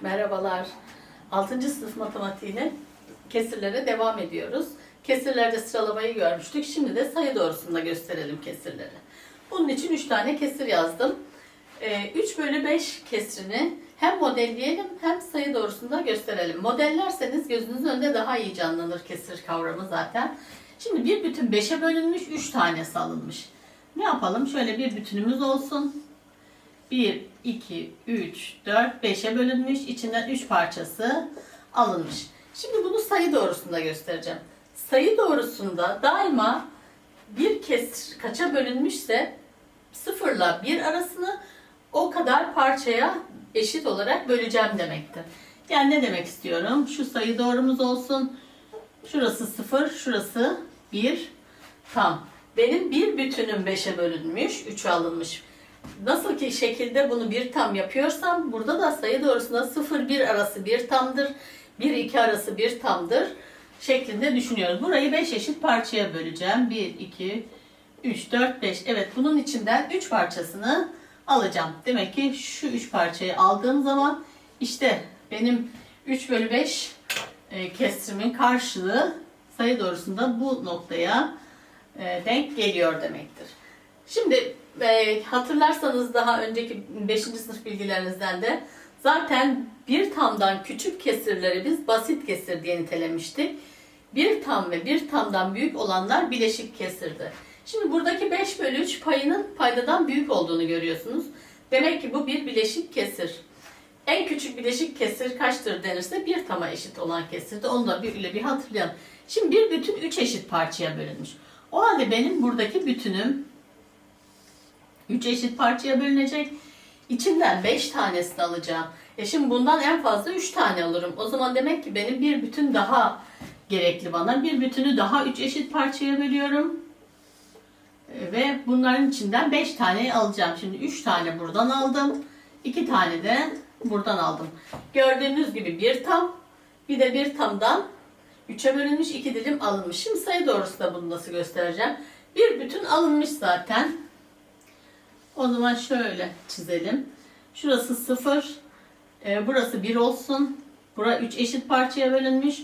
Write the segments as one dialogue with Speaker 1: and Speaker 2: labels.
Speaker 1: Merhabalar. 6. sınıf matematiğine kesirlere devam ediyoruz. Kesirlerde sıralamayı görmüştük. Şimdi de sayı doğrusunda gösterelim kesirleri. Bunun için 3 tane kesir yazdım. Ee, 3 bölü 5 kesrini hem modelleyelim hem sayı doğrusunda gösterelim. Modellerseniz gözünüzün önünde daha iyi canlanır kesir kavramı zaten. Şimdi bir bütün 5'e bölünmüş 3 tanesi alınmış. Ne yapalım? Şöyle bir bütünümüz olsun. 1, 2, 3, 4, 5'e bölünmüş. İçinden 3 parçası alınmış. Şimdi bunu sayı doğrusunda göstereceğim. Sayı doğrusunda daima bir kesir kaça bölünmüşse sıfırla bir arasını o kadar parçaya eşit olarak böleceğim demektir. Yani ne demek istiyorum? Şu sayı doğrumuz olsun. Şurası sıfır, şurası bir. Tam. Benim bir bütünüm 5'e bölünmüş, 3'e alınmış. Nasıl ki şekilde bunu bir tam yapıyorsam burada da sayı doğrusunda 0-1 arası bir tamdır. 1-2 arası bir tamdır şeklinde düşünüyoruz. Burayı 5 eşit parçaya böleceğim. 1, 2, 3, 4, 5. Evet bunun içinden 3 parçasını alacağım. Demek ki şu 3 parçayı aldığım zaman işte benim 3 bölü 5 e, kesrimin karşılığı sayı doğrusunda bu noktaya e, denk geliyor demektir. Şimdi e, hatırlarsanız daha önceki 5. sınıf bilgilerinizden de zaten bir tamdan küçük kesirleri biz basit kesir diye nitelemiştik. Bir tam ve bir tamdan büyük olanlar bileşik kesirdi. Şimdi buradaki 5 bölü 3 payının paydadan büyük olduğunu görüyorsunuz. Demek ki bu bir bileşik kesir. En küçük bileşik kesir kaçtır denirse bir tama eşit olan kesirdi. Onu da bir, bir hatırlayalım. Şimdi bir bütün 3 eşit parçaya bölünmüş. O halde benim buradaki bütünüm 3 eşit parçaya bölünecek. İçinden 5 tanesini alacağım. E şimdi bundan en fazla 3 tane alırım. O zaman demek ki benim bir bütün daha gerekli bana. Bir bütünü daha 3 eşit parçaya bölüyorum. E, Ve bunların içinden 5 tane alacağım. Şimdi 3 tane buradan aldım. 2 tane de buradan aldım. Gördüğünüz gibi bir tam bir de bir tamdan 3'e bölünmüş 2 dilim alınmış. Şimdi sayı doğrusu da bunu nasıl göstereceğim. Bir bütün alınmış zaten. O zaman şöyle çizelim. Şurası 0. e, burası 1 olsun. Bura 3 eşit parçaya bölünmüş.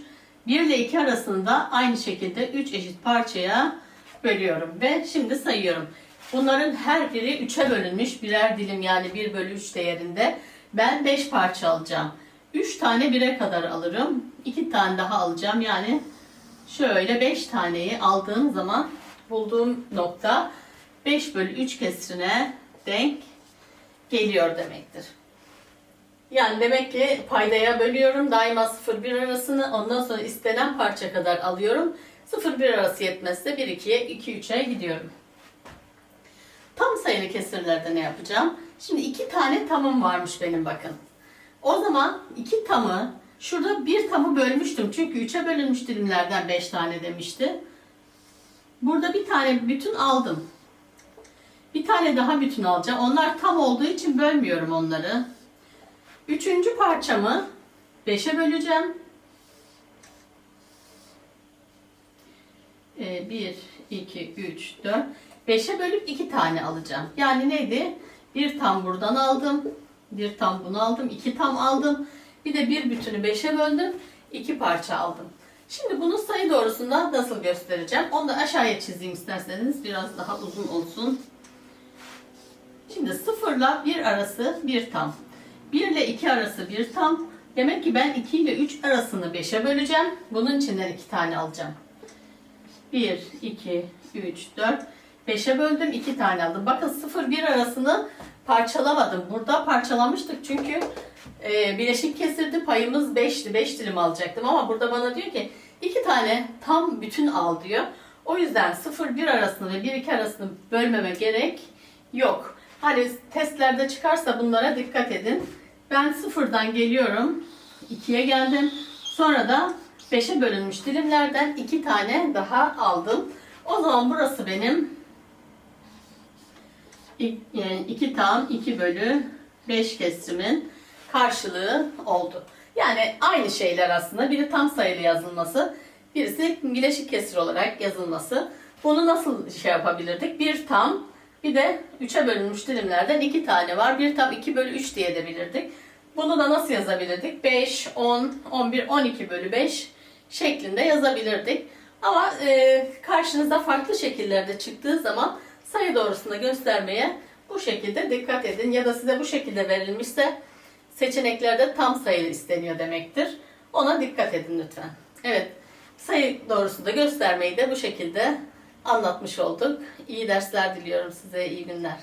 Speaker 1: 1 ile 2 arasında aynı şekilde 3 eşit parçaya bölüyorum. Ve şimdi sayıyorum. Bunların her biri 3'e bölünmüş. Birer dilim yani 1 bölü 3 değerinde. Ben 5 parça alacağım. 3 tane 1'e kadar alırım. 2 tane daha alacağım. Yani şöyle 5 taneyi aldığım zaman bulduğum nokta 5 bölü 3 kesrine denk geliyor demektir. Yani demek ki paydaya bölüyorum. Daima 0-1 arasını ondan sonra istenen parça kadar alıyorum. 0-1 arası yetmezse 1-2'ye 2-3'e gidiyorum. Tam sayılı kesirlerde ne yapacağım? Şimdi iki tane tamım varmış benim bakın. O zaman iki tamı şurada bir tamı bölmüştüm. Çünkü 3'e bölünmüş dilimlerden 5 tane demişti. Burada bir tane bütün aldım. Bir tane daha bütün alacağım. Onlar tam olduğu için bölmüyorum onları. Üçüncü parçamı 5'e böleceğim. 1, 2, 3, 4. 5'e bölüp 2 tane alacağım. Yani neydi? Bir tam buradan aldım. Bir tam bunu aldım. 2 tam aldım. Bir de bir bütünü 5'e böldüm. 2 parça aldım. Şimdi bunu sayı doğrusunda nasıl göstereceğim? Onu da aşağıya çizeyim isterseniz. Biraz daha uzun olsun. Şimdi 0 ile 1 arası bir tam. 1 ile 2 arası bir tam. Demek ki ben 2 ile 3 arasını 5'e böleceğim. Bunun içinden 2 tane alacağım. 1, 2, 3, 4, 5'e böldüm 2 tane aldım. Bakın 0, 1 arasını parçalamadım. Burada parçalamıştık çünkü e, bileşik kesirdi payımız 5'ti. 5 dilim alacaktım ama burada bana diyor ki 2 tane tam bütün al diyor. O yüzden 0, 1 arasını ve 1, 2 arasını bölmeme gerek yok. Hani testlerde çıkarsa bunlara dikkat edin. Ben sıfırdan geliyorum. 2'ye geldim. Sonra da 5'e bölünmüş dilimlerden 2 tane daha aldım. O zaman burası benim 2 tam 2 bölü 5 kesrimin karşılığı oldu. Yani aynı şeyler aslında. Biri tam sayılı yazılması, birisi bileşik kesir olarak yazılması. Bunu nasıl şey yapabilirdik? Bir tam, bir de 3'e bölünmüş dilimlerden 2 tane var. Bir tam 2 bölü 3 diye de bilirdik. Bunu da nasıl yazabilirdik? 5, 10, 11, 12 bölü 5 şeklinde yazabilirdik. Ama e, karşınıza farklı şekillerde çıktığı zaman sayı doğrusunda göstermeye bu şekilde dikkat edin. Ya da size bu şekilde verilmişse seçeneklerde tam sayı isteniyor demektir. Ona dikkat edin lütfen. Evet, sayı doğrusunda göstermeyi de bu şekilde anlatmış olduk. İyi dersler diliyorum size, iyi günler.